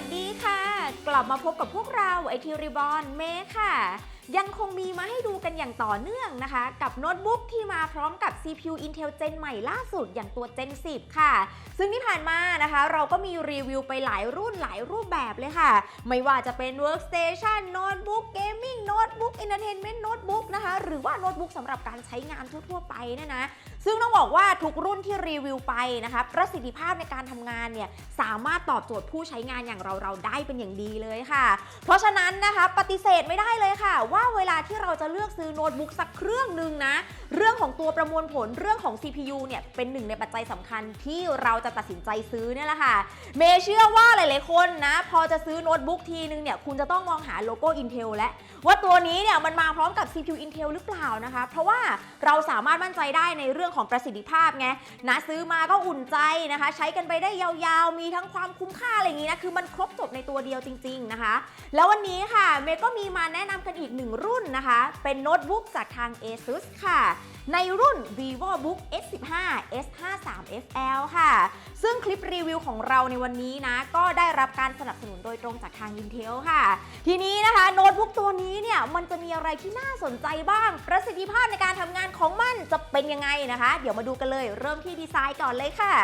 วัสดีค่ะ กลับมาพบกับพวกเราไอทีรีบอนเมค่ะ ยังคงมีมาให้ดูกันอย่างต่อเนื่องนะคะ กับโน้ตบุ๊กที่มาพร้อมกับ CPU Intel Gen ใหม่ล่าสุดอย่างตัว Gen 10 ค่ะ ซึ่งที่ผ่านมานะคะ เราก็มีรีวิวไปหลายรุ่นหลายรูปแบบเลยค่ะ ไม่ว่าจะเป็น Workstation Notebook Gaming Notebook Entertainment Notebook นะคะ หรือว่าโน้ตบุ๊กสำหรับการใช้งานทั่วๆไปเนี่ยนะ ซึ่งต้องบอกว่าทุกรุ่นที่รีวิวไปนะคะประสิทธิภาพในการทำงานเนี่ยสามารถตอบโจทย์ผู้ใช้งานอย่างเราเราได้เป็นอย่างดีเลยค่ะ เพราะฉะนั้นนะคะปฏิเสธไม่ได้เลยค่ะ ว่าเวลาที่เราจะเลือกซื้อโน้ตบุ๊กสักเครื่องหนึ่งนะ เรื่องของตัวประมวลผลเรื่องของ CPU เนี่ยเป็นหนึ่งในปัจจัยสำคัญที่เราจะตัดสินใจซื้อเนี่ยแหละค่ะ เมเชื่อว่าหลายๆคนนะ พอจะซื้อโน้ตบุ๊กทีนึงเนี่ยคุณจะต้องมองหาโลโก้ Intel และ ว่าตัวนี้เนี่ยมันมาพร้อมกับ CPU Intel หรือเปล่านะคะ เพราะว่าเราสามารถมั่นใจได้ในเรื่องของประสิทธิภาพไงนะซื้อมาก็อุ่นใจนะคะ ใช้กันไปได้ยาวๆ มีทั้งความคุ้มค่าอะไรอย่างนี้นะคือมันครบจบในตัวเดียวจริง ๆนะคะ แล้ววันนี้ค่ะเมย์ก็มีมาแนะนำกันอีกหนึ่งรุ่นนะคะ เป็นโน้ตบุ๊กจากทาง ASUS ค่ะในรุ่น VivoBook S15 S53 FL ค่ะ ซึ่งคลิปรีวิวของเราในวันนี้นะ ก็ได้รับการสนับสนุนโดยตรงจากทาง Intel ค่ะ ทีนี้นะคะ โน้ตบุ๊กตัวนี้เนี่ย มันจะมีอะไรที่น่าสนใจบ้าง ประสิทธิภาพในการทำงานของมันจะเป็นยังไงนะคะเดี๋ยวมาดูกันเลย เริ่มที่ดีไซน์ก่อนเลยค่ะ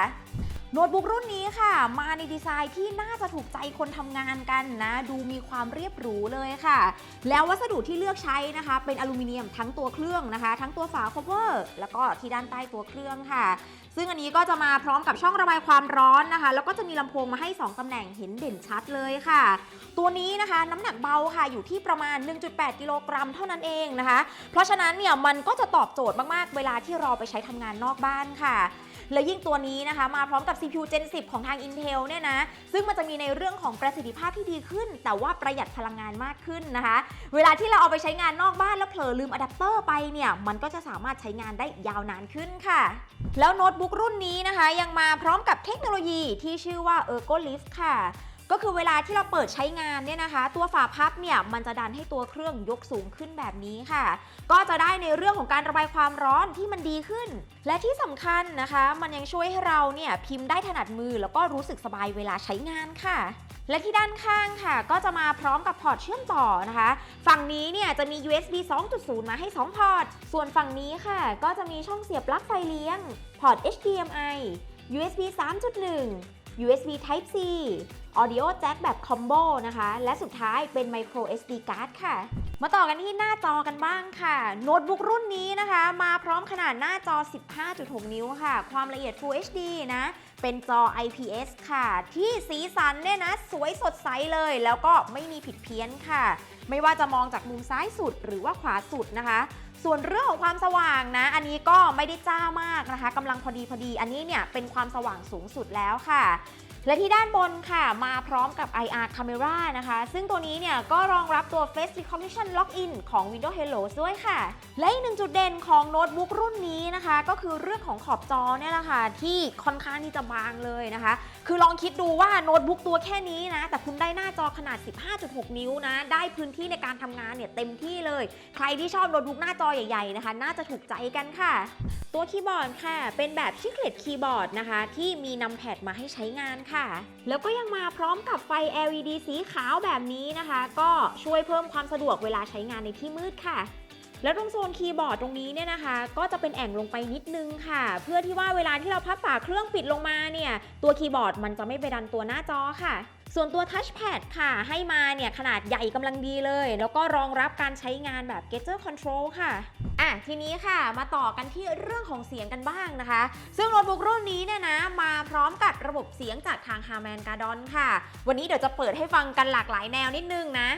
โน้ตบุ๊กรุ่นนี้ค่ะ มาในดีไซน์ที่น่าจะถูกใจคนทำงานกันนะ ดูมีความเรียบหรูเลยค่ะ แล้ววัสดุที่เลือกใช้นะคะ เป็นอลูมิเนียมทั้งตัวเครื่องนะคะ ทั้งตัวฝาคอเวอร์แล้วก็ที่ด้านใต้ตัวเครื่องค่ะ ซึ่งอันนี้ก็จะมาพร้อมกับช่องระบายความร้อนนะคะ แล้วก็จะมีลำโพงมาให้ 2ตำแหน่งเห็นเด่นชัดเลยค่ะ ตัวนี้นะคะน้ำหนักเบาค่ะอยู่ที่ประมาณ 1.8 กิโลกรัมเท่านั้นเองนะคะ เพราะฉะนั้นเนี่ยมันก็จะตอบโจทย์มากๆ เวลาที่เราไปใช้ทำงานนอกบ้านค่ะ และยิ่งตัวนี้นะคะมาพร้อมกับ CPU Gen 10 ของทาง Intel เนี่ยนะ ซึ่งมันจะมีในเรื่องของประสิทธิภาพที่ดีขึ้น แต่ว่าประหยัดพลังงานมากขึ้นนะคะ เวลาที่เราเอาไปใช้งานนอกบ้านแล้วเผลอลืมอะแดปเตอร์ไปเนี่ย มันก็จะสามารถใช้งานได้ยาวนานขึ้นค่ะ แล้วโน้ตบุ๊กรุ่นนี้นะคะ ยังมาพร้อมกับเทคโนโลยีที่ชื่อว่า Ergo Lift ค่ะ ก็คือเวลาที่เราเปิดใช้งานเนี่ยนะคะ ตัวฝาพับเนี่ยมันจะดันให้ตัวเครื่องยกสูงขึ้นแบบนี้ค่ะ ก็จะได้ในเรื่องของการระบายความร้อนที่มันดีขึ้น และที่สำคัญนะคะ มันยังช่วยให้เราเนี่ยพิมพ์ได้ถนัดมือแล้วก็รู้สึกสบายเวลาใช้งานค่ะ และที่ด้านข้างค่ะ ก็จะมาพร้อมกับพอร์ตเชื่อมต่อนะคะ ฝั่งนี้เนี่ยจะมี USB 2.0 มาให้ 2 พอร์ต ส่วนฝั่งนี้ค่ะ ก็จะมีช่องเสียบปลั๊กไฟเลี้ยง พอร์ต HDMI USB 3.1 USB Type C Audio Jack แบบคอมโบนะคะ และสุดท้ายเป็น Micro SD Card ค่ะ มาต่อกันที่หน้าจอกันบ้างค่ะ โน้ตบุ๊กรุ่นนี้นะคะ มาพร้อมขนาดหน้าจอ 15.6 นิ้วค่ะ ความละเอียด Full HD นะ เป็นจอ IPS ค่ะ ที่สีสันเนี่ยนะ สวยสดใสเลย แล้วก็ไม่มีผิดเพี้ยนค่ะ ไม่ว่าจะมองจากมุมซ้ายสุดหรือว่าขวาสุดนะคะส่วนเรื่องของความสว่างนะ อันนี้ก็ไม่ได้จ้ามากนะคะกำลังพอดีพอดี อันนี้เนี่ยเป็นความสว่างสูงสุดแล้วค่ะ และที่ด้านบนค่ะมาพร้อมกับ IR Camera นะคะ ซึ่งตัวนี้เนี่ยก็รองรับตัว Face Recognition Login ของ Windows Hello ด้วยค่ะ และอีกหนึ่งจุดเด่นของโน้ตบุ๊กรุ่นนี้นะคะ ก็คือเรื่องของขอบจอเนี่ยแหละค่ะที่ค่อนข้างที่จะบางเลยนะคะ คือลองคิดดูว่าโน้ตบุ๊กตัวแค่นี้นะ แต่คุณได้หน้าจอขนาด 15.6 นิ้วนะ ได้พื้นที่ในการทำงานเนี่ยเต็มที่เลย ใครที่ชอบโน้ตบุ๊กหน้าจอใหญ่ๆนะคะ น่าจะถูกใจกันค่ะ ตัวคีย์บอร์ดค่ะ เป็นแบบชิคเลตคีย์บอร์ดนะคะ ที่มีนำแพดมาให้ใช้งานค่ะ แล้วก็ยังมาพร้อมกับไฟ LED สีขาวแบบนี้นะคะ ก็ช่วยเพิ่มความสะดวกเวลาใช้งานในที่มืดค่ะ แล้วตรงโซนคีย์บอร์ดตรงนี้เนี่ยนะคะ ก็จะเป็นแอ่งลงไปนิดนึงค่ะ เพื่อที่ว่าเวลาที่เราพับฝาเครื่องปิดลงมาเนี่ย ตัวคีย์บอร์ดมันจะไม่ไปดันตัวหน้าจอค่ะส่วนตัวทัชแพดค่ะ ให้มาเนี่ย ขนาดใหญ่กำลังดีเลย แล้วก็รองรับการใช้งานแบบ Gesture Control ค่ะ อะ ทีนี้ค่ะมาต่อกันที่เรื่องของเสียงกันบ้างนะคะ ซึ่งโน้ตบุ๊กรุ่นนี้เนี่ยนะ มาพร้อมกับระบบเสียงจากทาง Harman Kardon ค่ะ วันนี้เดี๋ยวจะเปิดให้ฟังกันหลากหลายแนวนิดนึงนะ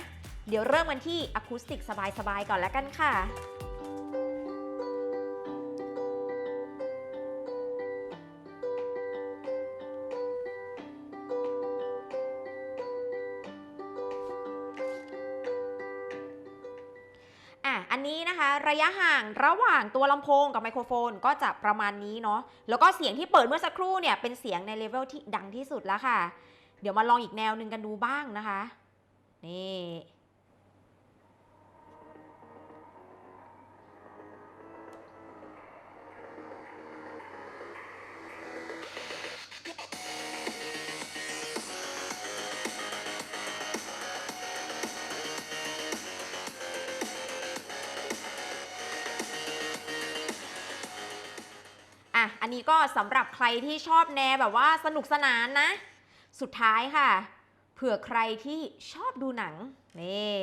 เดี๋ยวเริ่มกันที่อะคูสติกสบายๆก่อนแล้วกันค่ะอะอันนี้นะคะระยะห่างระหว่างตัวลำโพงกับไมโครโฟนก็จะประมาณนี้เนาะแล้วก็เสียงที่เปิดเมื่อสักครู่เนี่ยเป็นเสียงในเลเวลที่ดังที่สุดแล้วค่ะ เดี๋ยวมาลองอีกแนวหนึ่งกันดูบ้างนะคะ นี่ อันนี้ก็สำหรับใครที่ชอบแนวแบบว่าสนุกสนานนะ สุดท้ายค่ะ เผื่อใครที่ชอบดูหนังนี่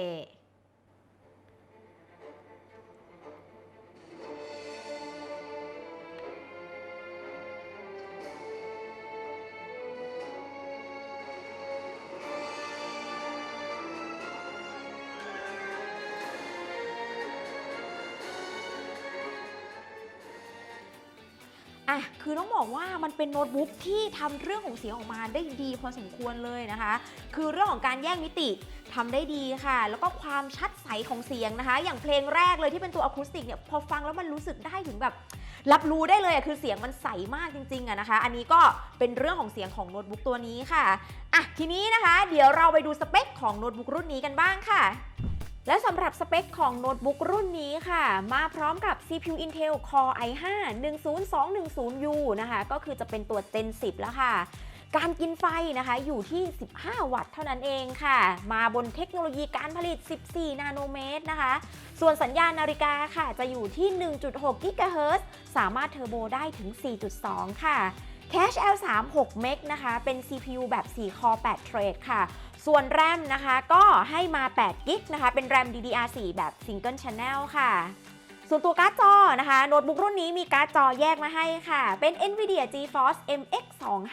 คือต้องบอกว่ามันเป็นโน้ตบุ๊กที่ทำเรื่องของเสียงออกมาได้ดีพอสมควรเลยนะคะ คือเรื่องของการแยกมิติทำได้ดีค่ะ แล้วก็ความชัดใสของเสียงนะคะ อย่างเพลงแรกเลยที่เป็นตัวอะคูสติกเนี่ยพอฟังแล้วมันรู้สึกได้ถึงแบบรับรู้ได้เลยอะคือเสียงมันใสมากจริงๆอะนะคะ อันนี้ก็เป็นเรื่องของเสียงของโน้ตบุ๊กตัวนี้ค่ะอะทีนี้นะคะ เดี๋ยวเราไปดูสเปคของโน้ตบุ๊กรุ่นนี้กันบ้างค่ะ และสำหรับสเปคของโน้ตบุ๊กรุ่นนี้ค่ะ มาพร้อมกับ CPU Intel Core i5 10210U นะคะ ก็คือจะเป็นตัว Gen 10 แล้วค่ะ การกินไฟนะคะอยู่ที่ 15 วัตต์เท่านั้นเองค่ะ มาบนเทคโนโลยีการผลิต 14 นาโนเมตรนะคะ ส่วนสัญญาณนาฬิกาค่ะ จะอยู่ที่ 1.6กิกะเฮิรตซ์สามารถเทอร์โบได้ถึง 4.2 ค่ะ Cache L3 6เมกนะคะ เป็น CPU แบบ4 Core 8 Thread ค่ะ ส่วน RAM นะคะก็ให้มา8กิกนะคะ เป็น RAM DDR4 แบบ Single Channel ค่ะ ส่วนตัวการ์ดจอนะคะโน้ตบุ๊กรุ่นนี้มีการ์ดจอแยกมาให้ค่ะ เป็น NVIDIA GeForce MX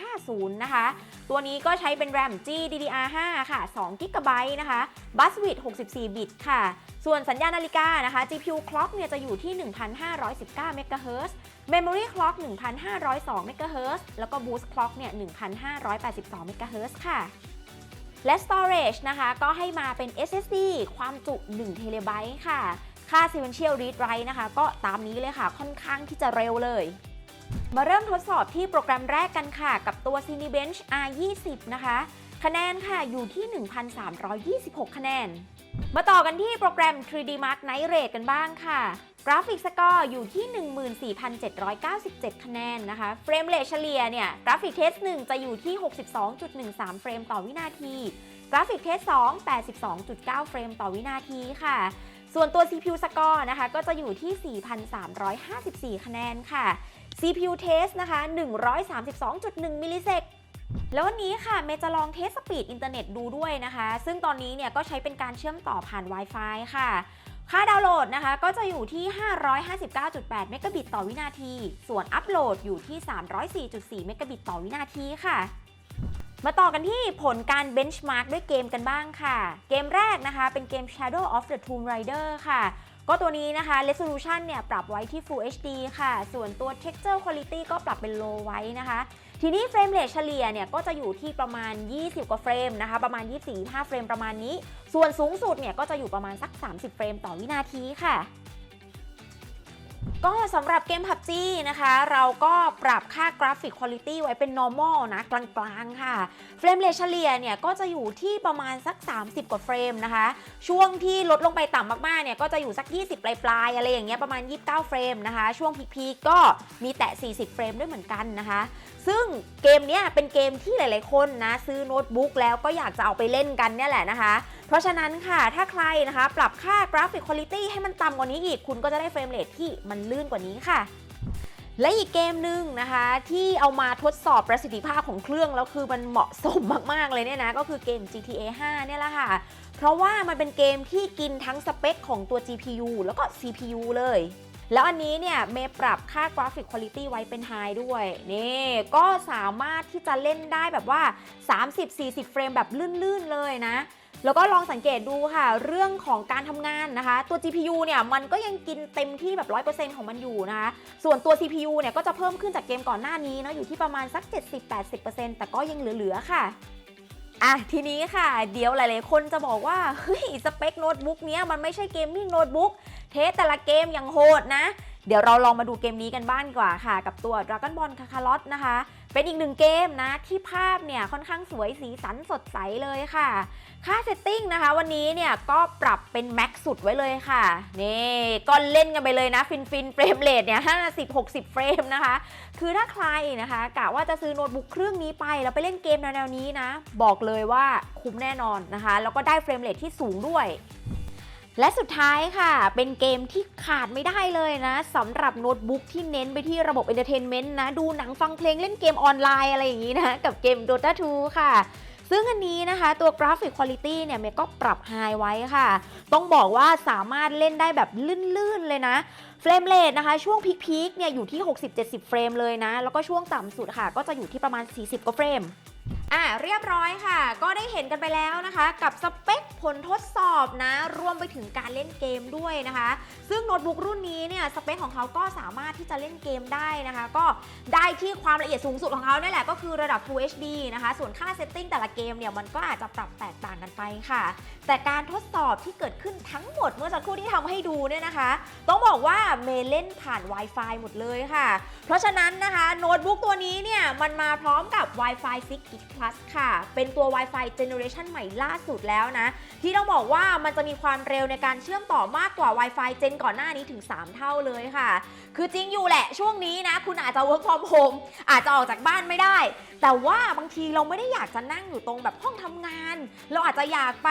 250นะคะ ตัวนี้ก็ใช้เป็น RAM GDDR5 ค่ะ2 g b นะคะ Bus Width 64 บิตค่ะ ส่วนสัญญาณนาฬิกานะคะ GPU Clock เนี่ยจะอยู่ที่ 1,519 MHz Memory Clock 1,502 MHz แล้วก็ Boost Clock เนี่ย 1,582 MHz ค่ะ และ Storage นะคะ ก็ให้มาเป็น SSD ความจุ1 t b ค่ะ ค่า Sequential Read Write นะคะ ก็ตามนี้เลยค่ะ ค่อนข้างที่จะเร็วเลย มาเริ่มทดสอบที่โปรแกรมแรกกันค่ะ กับตัว Cinebench R20 นะคะ คะแนนค่ะอยู่ที่ 1,326 คะแนน มาต่อกันที่โปรแกรม 3D Mark Night Rate กันบ้างค่ะ กราฟิกสกอร์อยู่ที่ 14,797 คะแนนนะคะ เฟรมเรทเฉลี่ยเนี่ย กราฟิกเทส 1 จะอยู่ที่ 62.13 เฟรมต่อวินาที กราฟิกเทส 2 82.9 เฟรมต่อวินาทีค่ะ ส่วนตัว CPU สกอร์นะคะ ก็จะอยู่ที่ 4,354 คะแนนค่ะ CPU test นะคะ 132.1 มิลลิเซกแล้ววันนี้ค่ะ เมจะลองเทสสปีดอินเทอร์เน็ตดูด้วยนะคะ ซึ่งตอนนี้เนี่ยก็ใช้เป็นการเชื่อมต่อผ่าน Wi-Fi ค่ะ ค่าดาวน์โหลดนะคะก็จะอยู่ที่ 559.8 เมกะบิตต่อวินาที ส่วนอัปโหลดอยู่ที่ 304.4 เมกะบิตต่อวินาทีค่ะ มาต่อกันที่ผลการเบนช์มาร์กด้วยเกมกันบ้างค่ะ เกมแรกนะคะเป็นเกม Shadow of the Tomb Raider ค่ะ ก็ตัวนี้นะคะ resolution เนี่ยปรับไว้ที่ Full HD ค่ะ ส่วนตัว texture quality ก็ปรับเป็น low ไว้นะคะ ทีนี้เฟรมเรทเฉลี่ยเนี่ยก็จะอยู่ที่ประมาณ 20 กว่าเฟรมนะคะ ประมาณ 24-5 เฟรมประมาณนี้ ส่วนสูงสุดเนี่ยก็จะอยู่ประมาณสัก 30 เฟรมต่อวินาทีค่ะ ก็สำหรับเกม PUBG นะคะ เราก็ปรับค่ากราฟิกคุณ i t y ไว้เป็น normal นะ กลางๆ ค่ะ เฟรมเรทเฉลี่ยเนี่ย ก็จะอยู่ที่ประมาณสัก 30 กว่าเฟรมนะคะ ช่วงที่ลดลงไปต่ำมากๆ เนี่ย ก็จะอยู่สัก 20 ปลายๆ อะไรอย่างเงี้ยประมาณ 29 เฟรมนะคะ ช่วงพีคๆก็มีแตะ 40 เฟรมด้วยเหมือนกันนะคะ ซึ่งเกมเนี้ยเป็นเกมที่หลายๆคนนะซื้อโน้ตบุ๊กแล้วก็อยากจะเอาไปเล่นกันเนี่ยแหละนะคะเพราะฉะนั้นค่ะถ้าใครนะคะ ปรับค่ากราฟิกคุณ i t y ให้มันต่ำกว่านี้อีก คุณก็จะได้เฟรมเรทที่มันลื่นกว่านี้ค่ะ และอีกเกมหนึ่งนะคะ ที่เอามาทดสอบประสิทธิภาพของเครื่อง แล้วคือมันเหมาะสมมาก ๆ เลยเนี่ยนะ ก็คือเกม GTA 5 เนี่ยแหละค่ะ เพราะว่ามันเป็นเกมที่กินทั้งสเปคของตัว GPU แล้วก็ CPU เลยแล้วอันนี้เนี่ยเมย์ปรับค่ากราฟิกคุณ i t y ไว้เป็นไฮด้วย นี่ก็สามารถที่จะเล่นได้แบบว่า 30-40 เฟรมแบบลื่น ๆ เลยนะ แล้วก็ลองสังเกตดูค่ะ เรื่องของการทำงานนะคะ ตัว GPU เนี่ยมันก็ยังกินเต็มที่แบบ 100%ของมันอยู่นะคะ ส่วนตัว CPU เนี่ยก็จะเพิ่มขึ้นจากเกมก่อนหน้านี้เนาะอยู่ที่ประมาณสัก 70-80%แต่ก็ยังเหลือๆค่ะอะทีนี้ค่ะ เดี๋ยวหลายๆ คนจะบอกว่าเฮ้ยสเปคโน้ตบุ๊กเนี้ยมันไม่ใช่เกมมิ่งโน้ตบุ๊กเทสแต่ละเกมอยังโหดนะ เดี๋ยวเราลองมาดูเกมนี้กันบ้างดีกว่าค่ะ กับตัว Dragon Ball Kakarot นะคะ เป็นอีกหนึ่งเกมนะที่ภาพเนี่ยค่อนข้างสวยสีสันสดใสเลยค่ะ ค่าเซตติ้งนะคะ วันนี้เนี่ยก็ปรับเป็นแม็กสุดไว้เลยค่ะนี่ก็เล่นกันไปเลยนะฟินฟินเฟรมเรทเนี่ย50-60 เฟรมนะคะ คือถ้าใครนะคะกะว่าจะซื้อโน้ตบุ๊กเครื่องนี้ไป แล้วไปเล่นเกมแนวๆนี้นะ บอกเลยว่าคุ้มแน่นอนนะคะ แล้วก็ได้เฟรมเรทที่สูงด้วย และสุดท้ายค่ะ เป็นเกมที่ขาดไม่ได้เลยนะสำหรับโน้ตบุ๊กที่เน้นไปที่ระบบเอนเตอร์เทนเมนต์นะ ดูหนังฟังเพลงเล่นเกมออนไลน์อะไรอย่างนี้นะ กับเกม Dota 2 ค่ะซึ่งอันนี้นะคะ ตัวกราฟิกคุณ i t y เนี่ยเมก็ปรับไฮไว้ค่ะ ต้องบอกว่าสามารถเล่นได้แบบลื่น ๆ เลยนะ เฟรมเรทนะคะ ช่วงพีคๆเนี่ยอยู่ที่ 60-70 เฟรมเลยนะ แล้วก็ช่วงต่ำสุดค่ะ ก็จะอยู่ที่ประมาณ 40 กว่าเฟรม อะเรียบร้อยค่ะ ก็ได้เห็นกันไปแล้วนะคะ กับสเปคผลทดสอบนะรวมไปถึงการเล่นเกมด้วยนะคะ ซึ่งโน้ตบุ๊กรุ่นนี้เนี่ยสเปคของเขาก็สามารถที่จะเล่นเกมได้นะคะ ก็ได้ที่ความละเอียดสูงสุดของเขาเนี่ยแหละก็คือระดับ Full HD นะคะ ส่วนค่าเซตติ้งแต่ละเกมเนี่ยมันก็อาจจะปรับแตกต่างกันไปค่ะ แต่การทดสอบที่เกิดขึ้นทั้งหมดเมื่อสักครู่ที่ทำให้ดูเนี่ยนะคะ ต้องบอกว่าเมย์เล่นผ่าน Wi-Fi หมดเลยค่ะ เพราะฉะนั้นนะคะโน้ตบุ๊กตัวนี้เนี่ยมันมาพร้อมกับ Wi-Fi 6 Gig Plus ค่ะ เป็นตัว Wi-Fi Generation ใหม่ล่าสุดแล้วนะ ที่ต้องบอกว่ามันจะมีความเร็วในการเชื่อมต่อมากกว่า Wi-Fi เจนก่อนหน้านี้ถึง 3 เท่าเลยค่ะคือจริงอยู่แหละช่วงนี้นะ คุณอาจจะ work from home อาจจะออกจากบ้านไม่ได้ แต่ว่าบางทีเราไม่ได้อยากจะนั่งอยู่ตรงแบบห้องทำงาน เราอาจจะอยากไป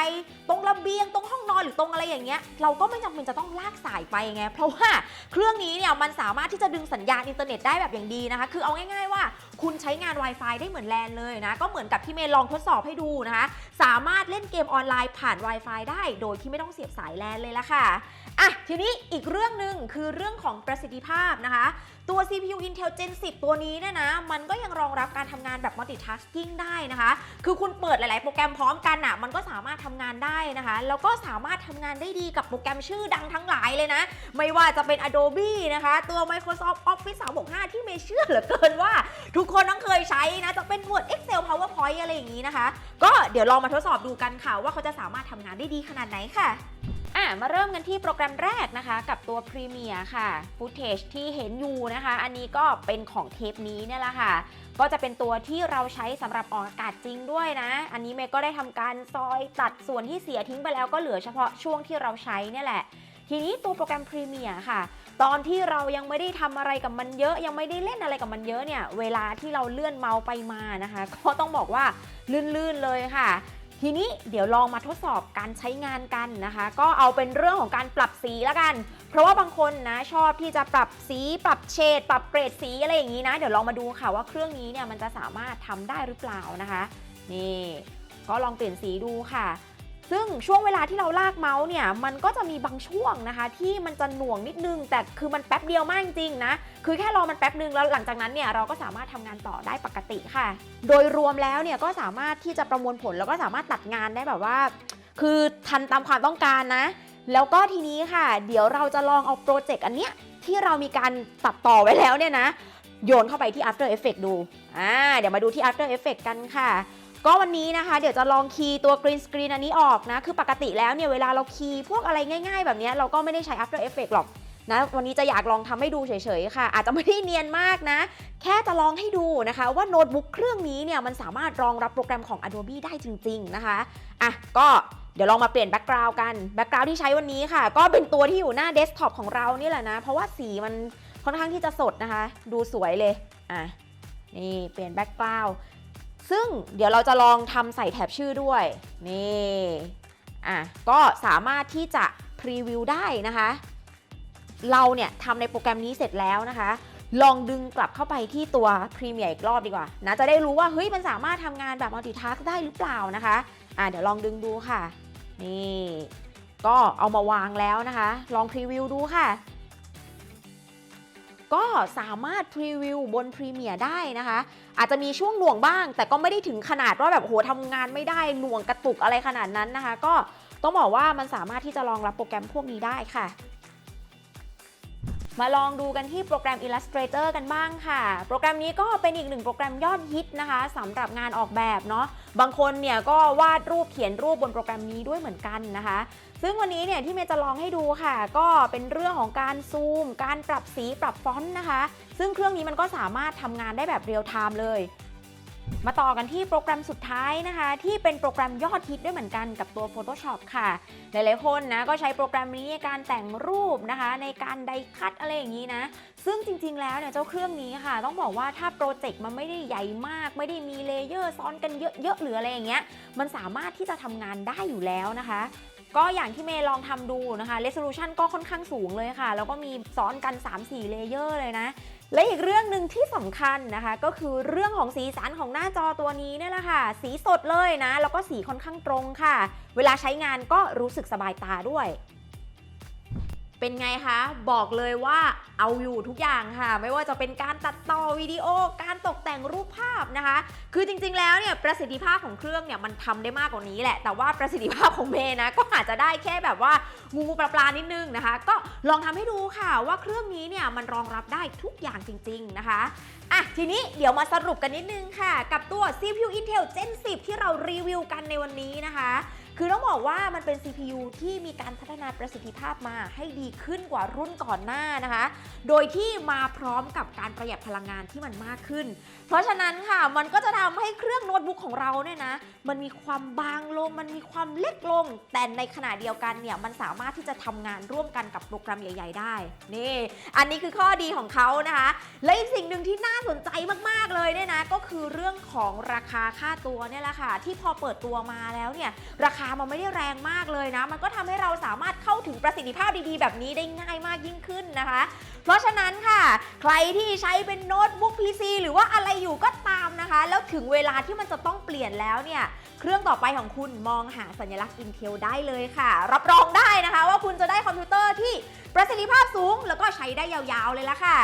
ตรงระเบียงตรงห้องนอนหรือตรงอะไรอย่างเงี้ย เราก็ไม่จำเป็นจะต้องลากสายไปไง เพราะว่าเครื่องนี้เนี่ยมันสามารถที่จะดึงสัญญาณอินเทอร์เน็ตได้แบบอย่างดีนะคะ คือเอาง่ายๆว่าคุณใช้งาน Wi-Fi ได้เหมือนแลนเลยนะ ก็เหมือนกับที่เมย์ลองทดสอบให้ดูนะคะ สามารถเล่นเกมออนไลน์ผ่าน Wi-Fi ได้ โดยที่ไม่ต้องเสียบสายแลนเลยละค่ะ อะ ทีนี้อีกเรื่องหนึ่งคือเรื่องของประสิทธิภาพภาพนะคะ ตัว CPU Intel Gen 10 ตัวนี้เนี่ยนะ มันก็ยังรองรับการทำงานแบบ multitasking ได้นะคะ คือคุณเปิดหลาย ๆ โปรแกรมพร้อมกันอะ มันก็สามารถทำงานได้นะคะ แล้วก็สามารถทำงานได้ดีกับโปรแกรมชื่อดังทั้งหลายเลยนะ ไม่ว่าจะเป็น Adobe นะคะ ตัว Microsoft Office 365 ที่เมย์เชื่อเหลือเกินว่า ทุกคนต้องเคยใช้นะ จะเป็น Word Excel PowerPoint อะไรอย่างนี้นะคะ ก็เดี๋ยวลองมาทดสอบดูกันค่ะว่าเขาจะสามารถทำงานได้ดีขนาดไหนค่ะ อะมาเริ่มกันที่โปรแกรมแรกนะคะ กับตัว Premiere ค่ะ Footage ที่เห็นอยู่นะคะ อันนี้ก็เป็นของเทปนี้เนี่ยแหละค่ะ ก็จะเป็นตัวที่เราใช้สำหรับออกอากาศจริงด้วยนะ อันนี้เมย์ก็ได้ทำการซอยตัดส่วนที่เสียทิ้งไปแล้วก็เหลือเฉพาะช่วงที่เราใช้เนี่ยแหละ ทีนี้ตัวโปรแกรม Premiere ค่ะ ตอนที่เรายังไม่ได้ทำอะไรกับมันเยอะ ยังไม่ได้เล่นอะไรกับมันเยอะเนี่ย เวลาที่เราเลื่อนเมาส์ไปมานะคะ ก็ต้องบอกว่าลื่นๆเลยค่ะ ทีนี้เดี๋ยวลองมาทดสอบการใช้งานกันนะคะ ก็เอาเป็นเรื่องของการปรับสีแล้วกัน เพราะว่าบางคนนะชอบที่จะปรับสีปรับเฉดปรับเกรดสีอะไรอย่างนี้นะ เดี๋ยวลองมาดูค่ะว่าเครื่องนี้เนี่ยมันจะสามารถทำได้หรือเปล่านะคะ นี่ก็ลองเปลี่ยนสีดูค่ะ ซึ่งช่วงเวลาที่เราลากเมาส์เนี่ยมันก็จะมีบางช่วงนะคะ ที่มันจะหน่วงนิดนึง แต่คือมันแป๊บเดียวมากจริงนะ คือแค่รอมันแป๊บนึงแล้วหลังจากนั้นเนี่ยเราก็สามารถทำงานต่อได้ปกติค่ะ โดยรวมแล้วเนี่ยก็สามารถที่จะประมวลผลแล้วก็สามารถตัดงานได้แบบว่า คือทันตามความต้องการนะ แล้วก็ทีนี้ค่ะ เดี๋ยวเราจะลองเอาโปรเจกต์อันเนี้ยที่เรามีการตัดต่อไว้แล้วเนี่ยนะโยนเข้าไปที่ After Effects ดู อ่า เดี๋ยวมาดูที่ After Effects กันค่ะ ก็วันนี้นะคะ เดี๋ยวจะลองคีย์ตัว Green Screen อันนี้ออกนะ คือปกติแล้วเนี่ยเวลาเราคีย์พวกอะไรง่ายๆ แบบนี้เราก็ไม่ได้ใช้ After Effects หรอกนะวันนี้จะอยากลองทำให้ดูเฉยๆค่ะ อาจจะไม่ได้เนียนมากนะ แค่จะลองให้ดูนะคะ ว่าโน้ตบุ๊กเครื่องนี้เนี่ยมันสามารถรองรับโปรแกรมของ Adobe ได้จริง ๆ นะคะอะก็เดี๋ยวลองมาเปลี่ยนแบ็กกราวด์กันแบ็กกราวด์ที่ใช้วันนี้ค่ะ ก็เป็นตัวที่อยู่หน้าเดสก์ท็อปของเรานี่แหละนะ เพราะว่าสีมันค่อนข้างที่จะสดนะคะ ดูสวยเลยอะนี่เปลี่ยนแบ็กกราวด์ ซึ่งเดี๋ยวเราจะลองทำใส่แถบชื่อด้วย นี่อะก็สามารถที่จะพรีวิวได้นะคะ เราเนี่ยทำในโปรแกรมนี้เสร็จแล้วนะคะ ลองดึงกลับเข้าไปที่ตัว Premiere อีกรอบดีกว่านะจะได้รู้ว่าเฮ้ยมันสามารถทำงานแบบ multitask ได้หรือเปล่านะคะอะเดี๋ยวลองดึงดูค่ะ นี่ ก็เอามาวางแล้วนะคะ ลองพรีวิวดูค่ะ ก็สามารถพรีวิวบนพรีเมียร์ได้นะคะ อาจจะมีช่วงหน่วงบ้าง แต่ก็ไม่ได้ถึงขนาดว่าแบบโหทำงานไม่ได้หน่วงกระตุกอะไรขนาดนั้นนะคะ ก็ต้องบอกว่ามันสามารถที่จะรองรับโปรแกรมพวกนี้ได้ค่ะ มาลองดูกันที่โปรแกรม Illustrator กันบ้างค่ะ โปรแกรมนี้ก็เป็นอีกหนึ่งโปรแกรมยอดฮิตนะคะสำหรับงานออกแบบเนาะ บางคนเนี่ยก็วาดรูปเขียนรูปบนโปรแกรมนี้ด้วยเหมือนกันนะคะ ซึ่งวันนี้เนี่ยที่เมย์จะลองให้ดูค่ะ ก็เป็นเรื่องของการซูม การปรับสี ปรับฟอนต์นะคะ ซึ่งเครื่องนี้มันก็สามารถทำงานได้แบบเรียลไทม์เลย มาต่อกันที่โปรแกรมสุดท้ายนะคะ ที่เป็นโปรแกรมยอดฮิตด้วยเหมือนกันกับตัว Photoshop ค่ะ หลายๆคนนะก็ใช้โปรแกรมนี้ในการแต่งรูปนะคะ ในการไดคัตอะไรอย่างนี้นะ ซึ่งจริงๆแล้วเนี่ยเจ้าเครื่องนี้ค่ะ ต้องบอกว่าถ้าโปรเจกต์มันไม่ได้ใหญ่มาก ไม่ได้มีเลเยอร์ซ้อนกันเยอะๆหรืออะไรอย่างเงี้ยมันสามารถที่จะทำงานได้อยู่แล้วนะคะก็อย่างที่เมย์ลองทำดูนะคะ resolution ก็ค่อนข้างสูงเลยค่ะ แล้วก็มีซ้อนกัน 3-4 เลเยอร์เลยนะ และอีกเรื่องหนึ่งที่สำคัญนะคะ ก็คือเรื่องของสีสันของหน้าจอตัวนี้เนี่ยแหละค่ะ สีสดเลยนะ แล้วก็สีค่อนข้างตรงค่ะ เวลาใช้งานก็รู้สึกสบายตาด้วย เป็นไงคะ บอกเลยว่าเอาอยู่ทุกอย่างค่ะ ไม่ว่าจะเป็นการตัดต่อวิดีโอ การตกแต่งรูปภาพนะคะ คือจริงๆ แล้วเนี่ยประสิทธิภาพของเครื่องเนี่ยมันทำได้มากกว่านี้แหละ แต่ว่าประสิทธิภาพของเมย์นะก็อาจจะได้แค่แบบว่างูปลาปลานิดนึงนะคะ ก็ลองทำให้ดูค่ะว่าเครื่องนี้เนี่ยมันรองรับได้ทุกอย่างจริง ๆ นะคะอะทีนี้เดี๋ยวมาสรุปกันนิดนึงค่ะ กับตัว CPU Intel Gen 10 ที่เรารีวิวกันในวันนี้นะคะ คือต้องบอกว่ามันเป็น CPU ที่มีการพัฒนาประสิทธิภาพมาให้ดีขึ้นกว่ารุ่นก่อนหน้านะคะ โดยที่มาพร้อมกับการประหยัดพลังงานที่มันมากขึ้น เพราะฉะนั้นค่ะมันก็จะทำให้เครื่องโน้ตบุ๊กของเราเนี่ยนะมันมีความบางลง มันมีความเล็กลง แต่ในขณะเดียวกันเนี่ยมันสามารถที่จะทำงานร่วมกันกับโปรแกรมใหญ่ ๆ ได้นี่อันนี้คือข้อดีของเขานะคะ และอีกสิ่งหนึ่งที่น่าสนใจมากๆเลยเนี่ยนะก็คือเรื่องของราคาค่าตัวเนี่ยแหละค่ะที่พอเปิดตัวมาแล้วเนี่ยราคามันไม่ได้แรงมากเลยนะ มันก็ทำให้เราสามารถเข้าถึงประสิทธิภาพดีๆ แบบนี้ได้ง่ายมากยิ่งขึ้นนะคะ เพราะฉะนั้นค่ะ ใครที่ใช้เป็นโน้ตบุ๊ก PC หรือว่าอะไรอยู่ก็ตามนะคะ แล้วถึงเวลาที่มันจะต้องเปลี่ยนแล้วเนี่ยเครื่องต่อไปของคุณมองหาสัญลักษณ์ Intel ได้เลยค่ะ รับรองได้นะคะ ว่าคุณจะได้คอมพิวเตอร์ที่ประสิทธิภาพสูงแล้วก็ใช้ได้ยาวๆเลยละค่ะ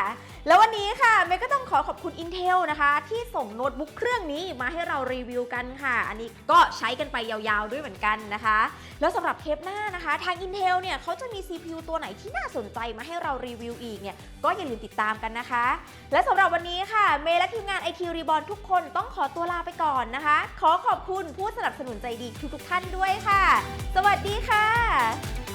แล้ววันนี้ค่ะเมย์ก็ต้องขอขอบคุณ Intel นะคะ ที่ส่งโน้ตบุ๊กเครื่องนี้มาให้เรารีวิวกันค่ะ อันนี้ก็ใช้กันไปยาวๆด้วยเหมือนกันนะคะ แล้วสำหรับเทปหน้านะคะ ทาง Intel เนี่ยเขาจะมี CPU ตัวไหนที่น่าสนใจมาให้เรารีวิวอีกเนี่ยก็อย่าลืมติดตามกันนะคะ และสำหรับวันนี้ค่ะเมย์และทีมงาน IT Reborn ทุกคนต้องขอตัวลาไปก่อนนะคะ ขอขอบคุณผู้สนับสนุนใจดีทุกๆท่านด้วยค่ะ สวัสดีค่ะ